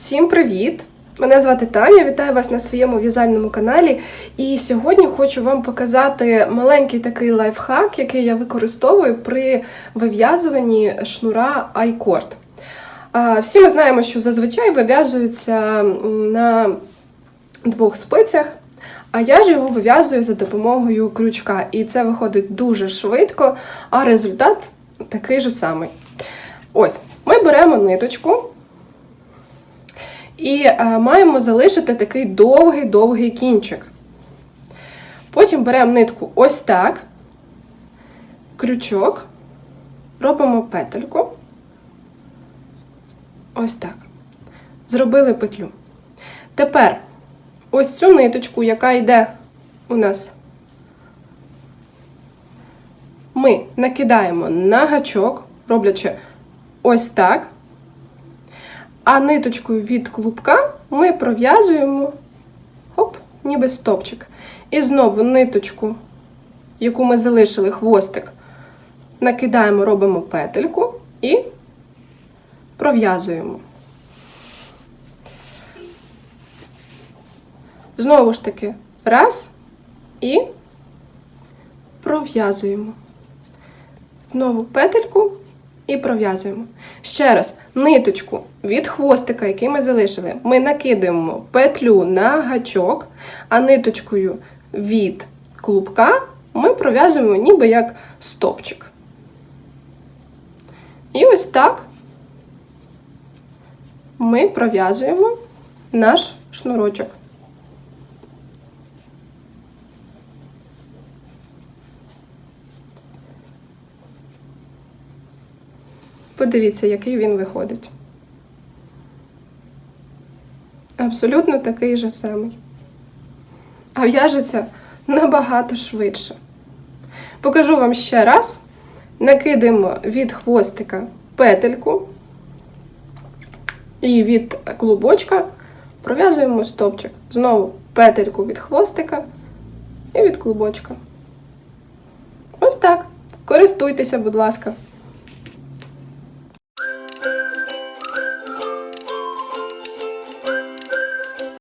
Всім привіт! Мене звати Таня, вітаю вас на своєму в'язальному каналі. І сьогодні хочу вам показати маленький такий лайфхак, який я використовую при вив'язуванні шнура iCord. Всі ми знаємо, що зазвичай вив'язується на двох спицях, а я ж його вив'язую за допомогою крючка. І це виходить дуже швидко, а результат такий же самий. Ось, ми беремо ниточку. І е, маємо залишити такий довгий-довгий кінчик. Потім беремо нитку ось так, крючок, робимо петельку. Ось так. Зробили петлю. Тепер ось цю ниточку, яка йде у нас, ми накидаємо на гачок, роблячи ось так. А ниточкою від клубка ми пров'язуємо хоп, ніби стопчик. І знову ниточку, яку ми залишили хвостик, накидаємо, робимо петельку і пров'язуємо. Знову ж таки, раз і пров'язуємо. Знову петельку і пров'язуємо. Ще раз, ниточку від хвостика, який ми залишили, ми накидаємо петлю на гачок, а ниточкою від клубка ми пров'язуємо ніби як стопчик. І ось так ми пров'язуємо наш шнурочок. Подивіться, який він виходить. Абсолютно такий же самий. А в'яжеться набагато швидше. Покажу вам ще раз. Накидаємо від хвостика петельку і від клубочка пров'язуємо стопчик. Знову петельку від хвостика і від клубочка. Ось так. Користуйтеся, будь ласка.